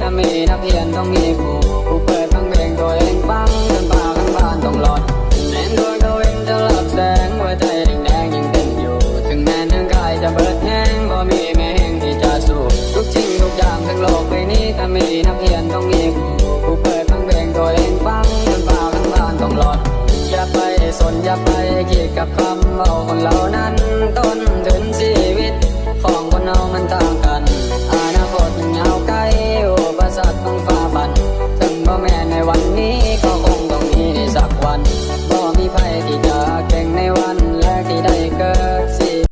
ถ้ามีนักเรียนต้องมีครูครูเปิดฟังเพลงตัวเองฟังเงินป่าข้างบ้านต้องหลอนแน่นดวงตัวเองจะหลับแสงหัวใจแดงแดงยังเต้นอยู่ถึงแม้ทั้งกายจะเบิดแห้งบ่มีแม่งที่จะสู้ทุกจริงทุกอย่างทั้งโลกใบนี้ถ้ามีนักเรียนต้องมีครูครูเปิดฟังเพลงตัวเองฟังเงินป่าข้างบ้านต้องหลอนอย่าไปสนอย่าไปคิดกับคำเอาคนเรา